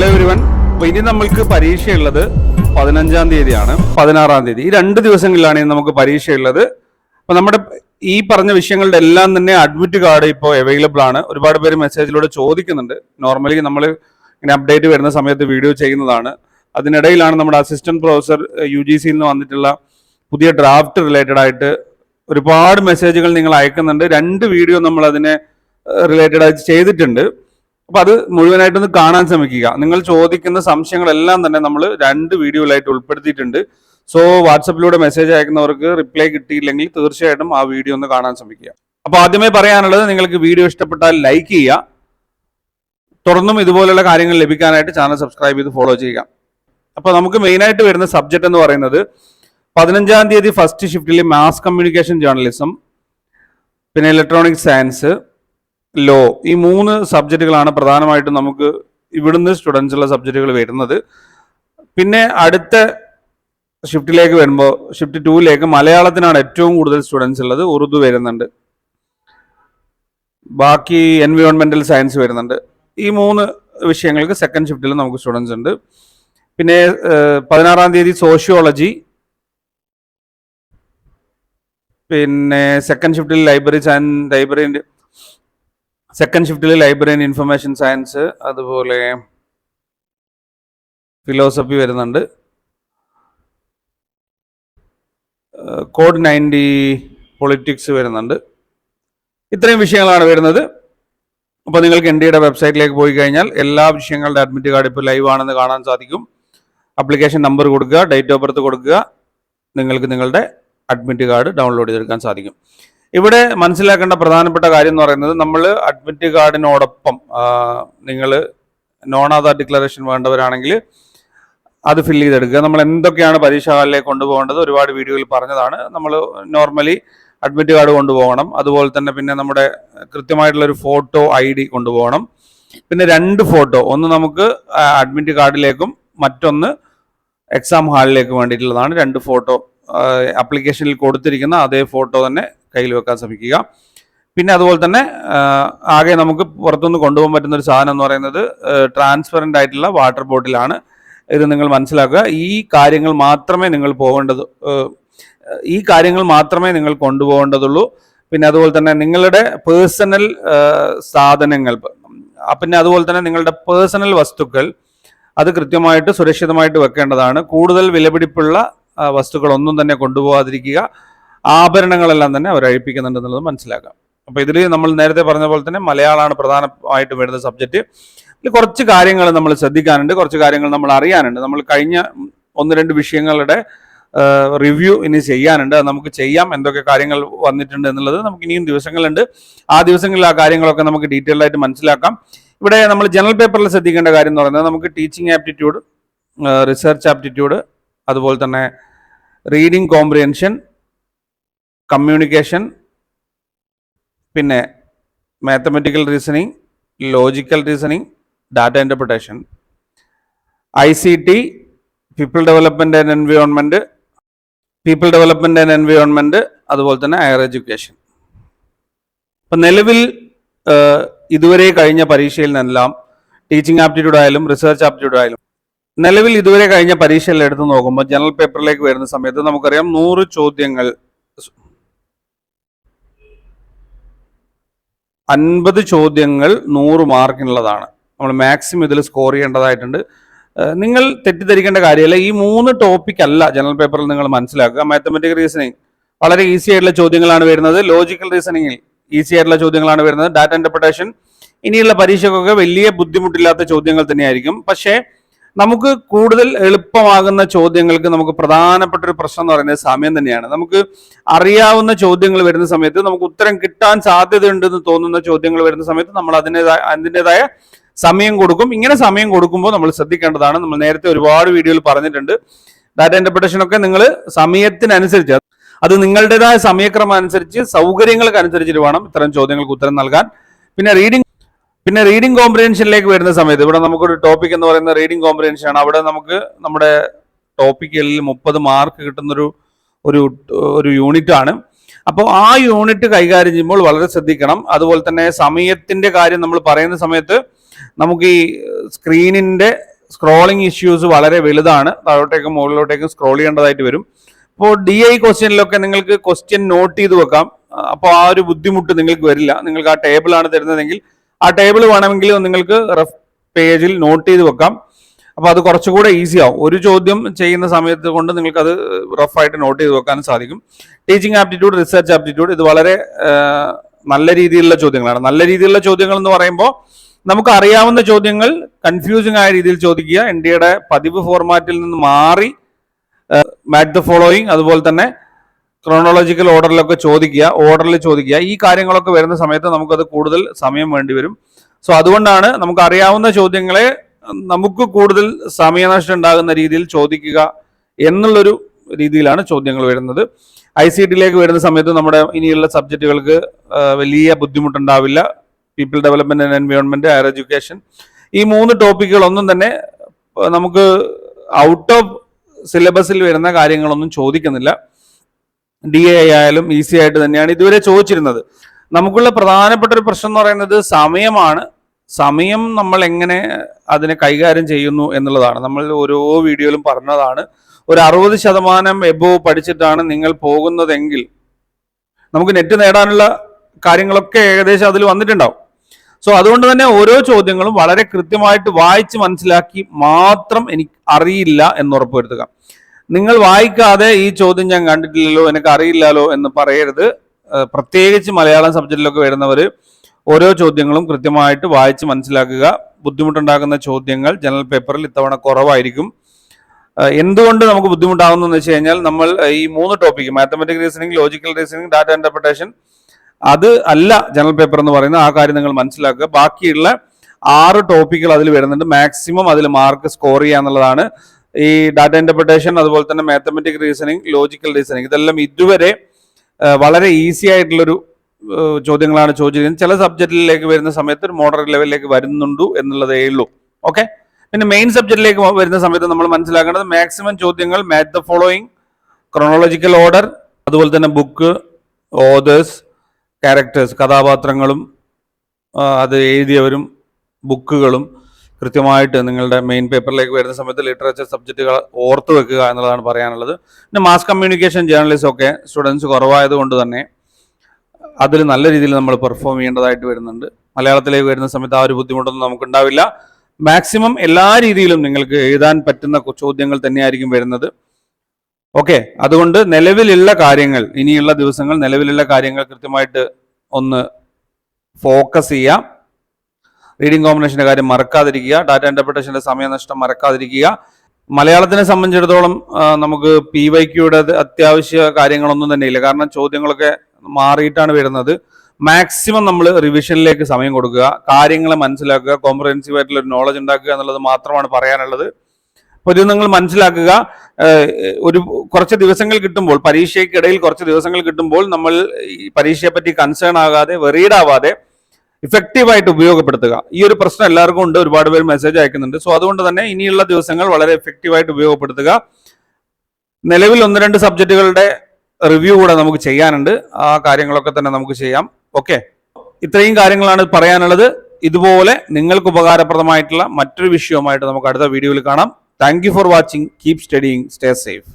Hello everyone അപ്പൊ ഇനി നമ്മൾക്ക് പരീക്ഷയുള്ളത് പതിനഞ്ചാം തീയതിയാണ് പതിനാറാം തീയതി. ഈ രണ്ട് ദിവസങ്ങളിലാണ് ഇനി നമുക്ക് പരീക്ഷയുള്ളത്. അപ്പൊ നമ്മുടെ ഈ പറഞ്ഞ വിഷയങ്ങളുടെ എല്ലാം തന്നെ അഡ്മിറ്റ് കാർഡ് ഇപ്പോൾ അവൈലബിൾ ആണ്. ഒരുപാട് പേര് മെസ്സേജിലൂടെ ചോദിക്കുന്നുണ്ട്. നോർമലി നമ്മൾ ഇങ്ങനെ അപ്ഡേറ്റ് വരുന്ന സമയത്ത് വീഡിയോ ചെയ്യുന്നതാണ്. അതിനിടയിലാണ് നമ്മുടെ അസിസ്റ്റന്റ് പ്രൊഫസർ യു ജി സിയിൽ നിന്ന് വന്നിട്ടുള്ള പുതിയ ഡ്രാഫ്റ്റ് റിലേറ്റഡ് ആയിട്ട് ഒരുപാട് മെസ്സേജുകൾ നിങ്ങൾ അയക്കുന്നുണ്ട്. രണ്ട് വീഡിയോ നമ്മൾ അതിനെ റിലേറ്റഡ് ആയിട്ട് ചെയ്തിട്ടുണ്ട്. അപ്പൊ അത് മുഴുവനായിട്ടൊന്ന് കാണാൻ ശ്രമിക്കുക. നിങ്ങൾ ചോദിക്കുന്ന സംശയങ്ങളെല്ലാം തന്നെ നമ്മൾ രണ്ട് വീഡിയോയിലായിട്ട് ഉൾപ്പെടുത്തിയിട്ടുണ്ട്. സോ വാട്സപ്പിലൂടെ മെസ്സേജ് അയക്കുന്നവർക്ക് റിപ്ലൈ കിട്ടിയില്ലെങ്കിൽ തീർച്ചയായിട്ടും ആ വീഡിയോ ഒന്ന് കാണാൻ ശ്രമിക്കുക. അപ്പൊ ആദ്യമേ പറയാനുള്ളത് നിങ്ങൾക്ക് വീഡിയോ ഇഷ്ടപ്പെട്ടാൽ ലൈക്ക് ചെയ്യുക. തുടർന്നും ഇതുപോലുള്ള കാര്യങ്ങൾ ലഭിക്കാനായിട്ട് ചാനൽ സബ്സ്ക്രൈബ് ചെയ്ത് ഫോളോ ചെയ്യുക. അപ്പൊ നമുക്ക് മെയിൻ ആയിട്ട് വരുന്ന സബ്ജക്ട് എന്ന് പറയുന്നത് പതിനഞ്ചാം തീയതി ഫസ്റ്റ് ഷിഫ്റ്റിൽ മാസ് കമ്മ്യൂണിക്കേഷൻ ജേർണലിസം പിന്നെ ഇലക്ട്രോണിക് സയൻസ് ലോ. ഈ മൂന്ന് സബ്ജക്റ്റുകളാണ് പ്രധാനമായിട്ടും നമുക്ക് ഇവിടുന്ന് സ്റ്റുഡൻസുള്ള സബ്ജക്റ്റുകൾ വരുന്നത്. പിന്നെ അടുത്ത ഷിഫ്റ്റിലേക്ക് വരുമ്പോൾ ഷിഫ്റ്റ് ടൂവിലേക്ക് മലയാളത്തിനാണ് ഏറ്റവും കൂടുതൽ സ്റ്റുഡൻസ് ഉള്ളത്. ഉറുദു വരുന്നുണ്ട്. ബാക്കി എൻവയോൺമെന്റൽ സയൻസ് വരുന്നുണ്ട്. ഈ മൂന്ന് വിഷയങ്ങൾക്ക് സെക്കൻഡ് ഷിഫ്റ്റിൽ നമുക്ക് സ്റ്റുഡൻസ് ഉണ്ട്. പിന്നെ പതിനാറാം തീയതി സോഷ്യോളജി പിന്നെ സെക്കൻഡ് ഷിഫ്റ്റിൽ ലൈബ്രറി ആൻഡ് ലൈബ്രറി സെക്കൻഡ് ഷിഫ്റ്റിൽ ലൈബ്രറി ആൻഡ് ഇൻഫർമേഷൻ സയൻസ് അതുപോലെ ഫിലോസഫി വരുന്നുണ്ട്. കോഡ് നയന്റി പൊളിറ്റിക്സ് വരുന്നുണ്ട്. ഇത്രയും വിഷയങ്ങളാണ് വരുന്നത്. അപ്പോൾ നിങ്ങൾക്ക് എൻ ഡിയുടെ വെബ്സൈറ്റിലേക്ക് പോയി കഴിഞ്ഞാൽ എല്ലാ വിഷയങ്ങളുടെ അഡ്മിറ്റ് കാർഡ് ഇപ്പോൾ ലൈവ് ആണെന്ന് കാണാൻ സാധിക്കും. അപ്ലിക്കേഷൻ നമ്പർ കൊടുക്കുക ഡേറ്റ് ഓഫ് ബർത്ത് കൊടുക്കുക. നിങ്ങൾക്ക് നിങ്ങളുടെ അഡ്മിറ്റ് കാർഡ് ഡൗൺലോഡ് ചെയ്തെടുക്കാൻ സാധിക്കും. ഇവിടെ മനസ്സിലാക്കേണ്ട പ്രധാനപ്പെട്ട കാര്യം എന്ന് പറയുന്നത് നമ്മൾ അഡ്മിറ്റ് കാർഡിനോടൊപ്പം നിങ്ങൾ നോൺ ആധാർ ഡിക്ലറേഷൻ വേണ്ടവരാണെങ്കിൽ അത് ഫില്ല് ചെയ്തെടുക്കുക. നമ്മൾ എന്തൊക്കെയാണ് പരീക്ഷാ ഹാളിലേക്ക് കൊണ്ടുപോകേണ്ടത് ഒരുപാട് വീഡിയോയിൽ പറഞ്ഞതാണ്. നമ്മൾ നോർമലി അഡ്മിറ്റ് കാർഡ് കൊണ്ടുപോകണം. അതുപോലെ തന്നെ പിന്നെ നമ്മുടെ കൃത്യമായിട്ടുള്ള ഒരു ഫോട്ടോ ഐ ഡി കൊണ്ടുപോകണം. പിന്നെ രണ്ട് ഫോട്ടോ ഒന്ന് നമുക്ക് അഡ്മിറ്റ് കാർഡിലേക്കും മറ്റൊന്ന് എക്സാം ഹാളിലേക്ക് വേണ്ടിയിട്ടുള്ളതാണ്. രണ്ട് ഫോട്ടോ അപ്ലിക്കേഷനിൽ കൊടുത്തിരിക്കുന്ന അതേ ഫോട്ടോ തന്നെ കയ്യിൽ വെക്കാൻ ശ്രമിക്കുക. പിന്നെ അതുപോലെ തന്നെ ആകെ നമുക്ക് പുറത്തുനിന്ന് കൊണ്ടുപോകാൻ പറ്റുന്ന ഒരു സാധനം എന്ന് പറയുന്നത് ട്രാൻസ്പെറന്റ് ആയിട്ടുള്ള വാട്ടർ ബോട്ടിലാണ് ഇത് നിങ്ങൾ മനസ്സിലാക്കുക. ഈ കാര്യങ്ങൾ മാത്രമേ നിങ്ങൾ പോകേണ്ടത് ഈ കാര്യങ്ങൾ മാത്രമേ നിങ്ങൾ കൊണ്ടുപോകേണ്ടതുള്ളൂ. പിന്നെ അതുപോലെ തന്നെ നിങ്ങളുടെ പേഴ്സണൽ സാധനങ്ങൾ പിന്നെ അതുപോലെ തന്നെ നിങ്ങളുടെ പേഴ്സണൽ വസ്തുക്കൾ അത് കൃത്യമായിട്ട് സുരക്ഷിതമായിട്ട് വെക്കേണ്ടതാണ്. കൂടുതൽ വിലപിടിപ്പുള്ള വസ്തുക്കൾ ഒന്നും തന്നെ കൊണ്ടുപോകാതിരിക്കുക. ആഭരണങ്ങളെല്ലാം തന്നെ അവർ അഴിപ്പിക്കുന്നുണ്ടെന്നുള്ളത് മനസ്സിലാക്കാം. അപ്പോൾ ഇതിൽ നമ്മൾ നേരത്തെ പറഞ്ഞ പോലെ തന്നെ മലയാളമാണ് പ്രധാനമായിട്ട് വരുന്ന സബ്ജക്റ്റ് ഇതിൽ കുറച്ച് കാര്യങ്ങൾ നമ്മൾ ശ്രദ്ധിക്കാനുണ്ട് കുറച്ച് കാര്യങ്ങൾ നമ്മൾ അറിയാനുണ്ട്. നമ്മൾ കഴിഞ്ഞ ഒന്ന് രണ്ട് വിഷയങ്ങളുടെ റിവ്യൂ ഇനി ചെയ്യാനുണ്ട്. അത് നമുക്ക് ചെയ്യാം എന്തൊക്കെ കാര്യങ്ങൾ വന്നിട്ടുണ്ട് എന്നുള്ളത് നമുക്ക് ഇനിയും ദിവസങ്ങളുണ്ട്. ആ ദിവസങ്ങളിൽ ആ കാര്യങ്ങളൊക്കെ നമുക്ക് ഡീറ്റെയിൽ ആയിട്ട് മനസ്സിലാക്കാം. ഇവിടെ നമ്മൾ ജനറൽ പേപ്പറിൽ ശ്രദ്ധിക്കേണ്ട കാര്യം എന്ന് പറയുന്നത് നമുക്ക് ടീച്ചിങ് ആപ്റ്റിറ്റ്യൂഡ് റിസർച്ച് ആപ്റ്റിറ്റ്യൂഡ് അതുപോലെ തന്നെ റീഡിംഗ് കോംപ്രിഹെൻഷൻ കമ്മ്യൂണിക്കേഷൻ പിന്നെ mathematical reasoning logical reasoning data interpretation I C T people development and environment people development and environment അതുപോലെ തന്നെ ഹയർ എഡ്യൂക്കേഷൻ ഇപ്പം നിലവിൽ ഇതുവരെ കഴിഞ്ഞ പരീക്ഷയിൽ നിന്നെല്ലാം ടീച്ചിങ് ആപ്റ്റിറ്റ്യൂഡ് ആയാലും റിസർച്ച് ആപ്റ്റിറ്റ്യൂഡ് ആയാലും നിലവിൽ ഇതുവരെ കഴിഞ്ഞ പരീക്ഷയിൽ എടുത്ത് നോക്കുമ്പോൾ ജനറൽ പേപ്പറിലേക്ക് വരുന്ന സമയത്ത് നമുക്കറിയാം നൂറ് ചോദ്യങ്ങൾ അൻപത് ചോദ്യങ്ങൾ നൂറ് മാർക്കിനുള്ളതാണ്. നമ്മൾ മാക്സിമം ഇതിൽ സ്കോർ ചെയ്യേണ്ടതായിട്ടുണ്ട്. നിങ്ങൾ തെറ്റിദ്ധരിക്കേണ്ട കാര്യമല്ല. ഈ മൂന്ന് ടോപ്പിക് അല്ല ജനറൽ പേപ്പറിൽ നിങ്ങൾ മനസ്സിലാക്കുക. മാത്തമെറ്റിക്കൽ റീസണിങ് വളരെ ഈസി ആയിട്ടുള്ള ചോദ്യങ്ങളാണ് വരുന്നത്. ലോജിക്കൽ റീസണിങ്ങിൽ ഈസി ആയിട്ടുള്ള ചോദ്യങ്ങളാണ് വരുന്നത്. ഡാറ്റ ഇന്റർപ്രിട്ടേഷൻ ഇനിയുള്ള പരീക്ഷയ്ക്കൊക്കെ വലിയ ബുദ്ധിമുട്ടില്ലാത്ത ചോദ്യങ്ങൾ തന്നെയായിരിക്കും. പക്ഷേ നമുക്ക് കൂടുതൽ എളുപ്പമാകുന്ന ചോദ്യങ്ങൾക്ക് നമുക്ക് പ്രധാനപ്പെട്ട ഒരു പ്രശ്നം എന്ന് പറയുന്നത് സമയം തന്നെയാണ്. നമുക്ക് അറിയാവുന്ന ചോദ്യങ്ങൾ വരുന്ന സമയത്ത് നമുക്ക് ഉത്തരം കിട്ടാൻ സാധ്യതയുണ്ടെന്ന് തോന്നുന്ന ചോദ്യങ്ങൾ വരുന്ന സമയത്ത് നമ്മൾ അതിന്റെതായ അതിന്റെതായ സമയം കൊടുക്കും. ഇങ്ങനെ സമയം കൊടുക്കുമ്പോൾ നമ്മൾ ശ്രദ്ധിക്കേണ്ടതാണ്. നമ്മൾ നേരത്തെ ഒരുപാട് വീഡിയോയിൽ പറഞ്ഞിട്ടുണ്ട്. ഡാറ്റ ഇന്റർപ്രിട്ടേഷൻ ഒക്കെ നിങ്ങൾ സമയത്തിനനുസരിച്ച് അത് നിങ്ങളുടേതായ സമയക്രമം അനുസരിച്ച് സൗകര്യങ്ങൾക്ക് അനുസരിച്ചിട്ട് വേണം ഇത്തരം ചോദ്യങ്ങൾക്ക് ഉത്തരം നൽകാൻ. പിന്നെ റീഡിംഗ് പിന്നെ റീഡിംഗ് കോംപ്രിഹെൻഷനിലേക്ക് വരുന്ന സമയത്ത് ഇവിടെ നമുക്കൊരു ടോപ്പിക് എന്ന് പറയുന്ന റീഡിംഗ് കോംപ്രിഹെൻഷൻ ആണ്. അവിടെ നമുക്ക് നമ്മുടെ ടോപ്പിക്കിൽ മുപ്പത് മാർക്ക് കിട്ടുന്നൊരു ഒരു ഒരു യൂണിറ്റ് ആണ്. അപ്പോൾ ആ യൂണിറ്റ് കൈകാര്യം ചെയ്യുമ്പോൾ വളരെ ശ്രദ്ധിക്കണം. അതുപോലെ തന്നെ സമയത്തിന്റെ കാര്യം നമ്മൾ പറയുന്ന സമയത്ത് നമുക്ക് ഈ സ്ക്രീനിന്റെ സ്ക്രോളിംഗ് ഇഷ്യൂസ് വളരെ വലുതാണ്. താഴോട്ടേക്കും മുകളിലോട്ടേക്കും സ്ക്രോൾ ചെയ്യേണ്ടതായിട്ട് വരും. അപ്പോൾ ഡി ഐ ക്വസ്റ്റ്യനിലൊക്കെ നിങ്ങൾക്ക് ക്വസ്റ്റ്യൻ നോട്ട് ചെയ്ത് വെക്കാം. അപ്പോൾ ആ ഒരു ബുദ്ധിമുട്ട് നിങ്ങൾക്ക് വരില്ല. നിങ്ങൾക്ക് ആ ടേബിളാണ് തരുന്നതെങ്കിൽ ആ ടേബിൾ വേണമെങ്കിൽ നിങ്ങൾക്ക് റഫ് പേജിൽ നോട്ട് ചെയ്ത് വെക്കാം. അപ്പോൾ അത് കുറച്ചുകൂടെ ഈസി ആവും. ഒരു ചോദ്യം ചെയ്യുന്ന സമയത്ത് കൊണ്ട് നിങ്ങൾക്ക് അത് റഫായിട്ട് നോട്ട് ചെയ്ത് വെക്കാനും സാധിക്കും. ടീച്ചിങ് ആപ്റ്റിറ്റ്യൂഡ് റിസർച്ച് ആപ്റ്റിറ്റ്യൂഡ് ഇത് വളരെ നല്ല രീതിയിലുള്ള ചോദ്യങ്ങളാണ്. നല്ല രീതിയിലുള്ള ചോദ്യങ്ങൾ എന്ന് പറയുമ്പോൾ നമുക്ക് അറിയാവുന്ന ചോദ്യങ്ങൾ കൺഫ്യൂസിംഗ് ആയ രീതിയിൽ ചോദിക്കുക. എൻ പതിവ് ഫോർമാറ്റിൽ നിന്ന് മാറി മാറ്റ് ദ ഫോളോയിങ് അതുപോലെ തന്നെ ക്രോണോളജിക്കൽ ഓർഡറിലൊക്കെ ചോദിക്കുക ഓർഡറിൽ ചോദിക്കുക. ഈ കാര്യങ്ങളൊക്കെ വരുന്ന സമയത്ത് നമുക്കത് കൂടുതൽ സമയം വേണ്ടി വരും. സോ അതുകൊണ്ടാണ് നമുക്ക് അറിയാവുന്ന ചോദ്യങ്ങളെ നമുക്ക് കൂടുതൽ സമയനഷ്ടം ഉണ്ടാകുന്ന രീതിയിൽ ചോദിക്കുക എന്നുള്ളൊരു രീതിയിലാണ് ചോദ്യങ്ങൾ വരുന്നത്. ഐ സി ടിയിലേക്ക് വരുന്ന സമയത്ത് നമ്മുടെ ഇനിയുള്ള സബ്ജക്റ്റുകൾക്ക് വലിയ ബുദ്ധിമുട്ടുണ്ടാവില്ല. People development and environment higher education ഈ മൂന്ന് ടോപ്പിക്കുകളൊന്നും തന്നെ നമുക്ക് ഔട്ട് ഓഫ് സിലബസിൽ വരുന്ന കാര്യങ്ങളൊന്നും ചോദിക്കുന്നില്ല. ഡി എ ആയാലും ഈസി ആയിട്ട് തന്നെയാണ് ഇതുവരെ ചോദിച്ചിരുന്നത്. നമുക്കുള്ള പ്രധാനപ്പെട്ട ഒരു പ്രശ്നം എന്ന് പറയുന്നത് സമയമാണ്. സമയം നമ്മൾ എങ്ങനെ അതിനെ കൈകാര്യം ചെയ്യുന്നു എന്നുള്ളതാണ്. നമ്മൾ ഓരോ വീഡിയോയിലും പറഞ്ഞതാണ്. ഒരു അറുപത് ശതമാനം എബോ പഠിച്ചിട്ടാണ് നിങ്ങൾ പോകുന്നതെങ്കിൽ നമുക്ക് നെറ്റ് നേടാനുള്ള കാര്യങ്ങളൊക്കെ ഏകദേശം അതിൽ വന്നിട്ടുണ്ടാവും. സോ അതുകൊണ്ട് തന്നെ ഓരോ ചോദ്യങ്ങളും വളരെ കൃത്യമായിട്ട് വായിച്ച് മനസ്സിലാക്കി മാത്രം എനിക്ക് അറിയില്ല എന്ന് ഉറപ്പുവരുത്തുക. നിങ്ങൾ വായിക്കാതെ ഈ ചോദ്യം ഞാൻ കണ്ടിട്ടില്ലല്ലോ എനിക്ക് അറിയില്ലല്ലോ എന്ന് പറയരുത്. പ്രത്യേകിച്ച് മലയാളം സബ്ജക്റ്റിലൊക്കെ വരുന്നവർ ഓരോ ചോദ്യങ്ങളും കൃത്യമായിട്ട് വായിച്ച് മനസ്സിലാക്കുക. ബുദ്ധിമുട്ടുണ്ടാകുന്ന ചോദ്യങ്ങൾ ജനറൽ പേപ്പറിൽ ഇത്തവണ കുറവായിരിക്കും. എന്തുകൊണ്ട് നമുക്ക് ബുദ്ധിമുട്ടാകുന്നു എന്ന് വെച്ച് കഴിഞ്ഞാൽ നമ്മൾ ഈ മൂന്ന് topic mathematic reasoning logical reasoning data interpretation അത് അല്ല ജനറൽ പേപ്പർ എന്ന് പറയുന്നത്. ആ കാര്യം നിങ്ങൾ മനസ്സിലാക്കുക. ബാക്കിയുള്ള ആറ് ടോപ്പിക്കുകൾ അതിൽ വരുന്നുണ്ട്. മാക്സിമം അതിൽ മാർക്ക് സ്കോർ ചെയ്യുക എന്നുള്ളതാണ് ഈ ഡാറ്റ ഇന്റർപ്രിട്ടേഷൻ അതുപോലെ തന്നെ മാത്തമെറ്റിക് റീസണിങ് ലോജിക്കൽ റീസണിങ് ഇതെല്ലാം ഇതുവരെ വളരെ ഈസി ആയിട്ടുള്ളൊരു ചോദ്യങ്ങളാണ് ചോദിച്ചിരിക്കുന്നത്. ചില സബ്ജക്റ്റിലേക്ക് വരുന്ന സമയത്ത് ഒരു മോഡറേറ്റ് ലെവലിലേക്ക് വരുന്നുണ്ടു എന്നുള്ളതേ ഉള്ളൂ. ഓക്കെ പിന്നെ മെയിൻ സബ്ജക്റ്റിലേക്ക് വരുന്ന സമയത്ത് നമ്മൾ മനസ്സിലാക്കേണ്ടത് മാക്സിമം ചോദ്യങ്ങൾ match the following chronological order അതുപോലെ തന്നെ ബുക്ക് ഓതേഴ്സ് ക്യാരക്ടേഴ്സ് കഥാപാത്രങ്ങളും അത് എഴുതിയവരും ബുക്കുകളും കൃത്യമായിട്ട് നിങ്ങളുടെ മെയിൻ പേപ്പറിലേക്ക് വരുന്ന സമയത്ത് ലിറ്ററേച്ചർ സബ്ജക്റ്റുകൾ ഓർത്ത് വെക്കുക എന്നുള്ളതാണ് പറയാനുള്ളത്. പിന്നെ മാസ് കമ്മ്യൂണിക്കേഷൻ ജേർണലിസം ഒക്കെ സ്റ്റുഡൻസ് കുറവായതുകൊണ്ട് തന്നെ അതിൽ നല്ല രീതിയിൽ നമ്മൾ പെർഫോം ചെയ്യേണ്ടതായിട്ട് വരുന്നുണ്ട്. മലയാളത്തിലേക്ക് വരുന്ന സമയത്ത് ആ ഒരു ബുദ്ധിമുട്ടൊന്നും നമുക്ക് ഉണ്ടാവില്ല മാക്സിമം എല്ലാ രീതിയിലും നിങ്ങൾക്ക് എഴുതാൻ പറ്റുന്ന ചോദ്യങ്ങൾ തന്നെയായിരിക്കും വരുന്നത്. ഓക്കെ അതുകൊണ്ട് നിലവിലുള്ള കാര്യങ്ങൾ ഇനിയുള്ള ദിവസങ്ങൾ നിലവിലുള്ള കാര്യങ്ങൾ കൃത്യമായിട്ട് ഒന്ന് ഫോക്കസ് ചെയ്യാം. റീഡിംഗ് കോമ്പിനേഷന്റെ കാര്യം മറക്കാതിരിക്കുക. ഡാറ്റ ഇന്റർപ്രിട്ടേഷന്റെ സമയനഷ്ടം മറക്കാതിരിക്കുക. മലയാളത്തിനെ സംബന്ധിച്ചിടത്തോളം നമുക്ക് പി വൈ ക്യൂടെ അത്യാവശ്യ കാര്യങ്ങളൊന്നും തന്നെ ഇല്ല. കാരണം ചോദ്യങ്ങളൊക്കെ മാറിയിട്ടാണ് വരുന്നത്. മാക്സിമം നമ്മൾ റിവിഷനിലേക്ക് സമയം കൊടുക്കുക. കാര്യങ്ങളെ മനസ്സിലാക്കുക. കോംപ്രഹെൻസീവ് ആയിട്ടുള്ള ഒരു നോളജ് ഉണ്ടാക്കുക എന്നുള്ളത് മാത്രമാണ് പറയാനുള്ളത്. അപ്പോൾ ഇത് നിങ്ങൾ മനസ്സിലാക്കുക. ഒരു കുറച്ച് ദിവസങ്ങൾ കിട്ടുമ്പോൾ പരീക്ഷയ്ക്കിടയിൽ കുറച്ച് ദിവസങ്ങൾ കിട്ടുമ്പോൾ നമ്മൾ ഈ പരീക്ഷയെ പറ്റി കൺസേൺ ആകാതെ വെറീഡ് ആവാതെ ഇഫക്റ്റീവായിട്ട് ഉപയോഗപ്പെടുത്തുക. ഈ ഒരു പ്രശ്നം എല്ലാവർക്കും ഉണ്ട്. ഒരുപാട് പേര് മെസ്സേജ് അയക്കുന്നുണ്ട്. സോ അതുകൊണ്ട് തന്നെ ഇനിയുള്ള ദിവസങ്ങൾ വളരെ എഫക്റ്റീവായിട്ട് ഉപയോഗപ്പെടുത്തുക. നിലവിൽ ഒന്ന് രണ്ട് സബ്ജക്റ്റുകളുടെ റിവ്യൂ കൂടെ നമുക്ക് ചെയ്യാനുണ്ട്. ആ കാര്യങ്ങളൊക്കെ തന്നെ നമുക്ക് ചെയ്യാം. ഓക്കെ ഇത്രയും കാര്യങ്ങളാണ് പറയാനുള്ളത്. ഇതുപോലെ നിങ്ങൾക്ക് ഉപകാരപ്രദമായിട്ടുള്ള മറ്റൊരു വിഷയവുമായിട്ട് നമുക്ക് അടുത്ത വീഡിയോയിൽ കാണാം. Thank for watching keep studying stay safe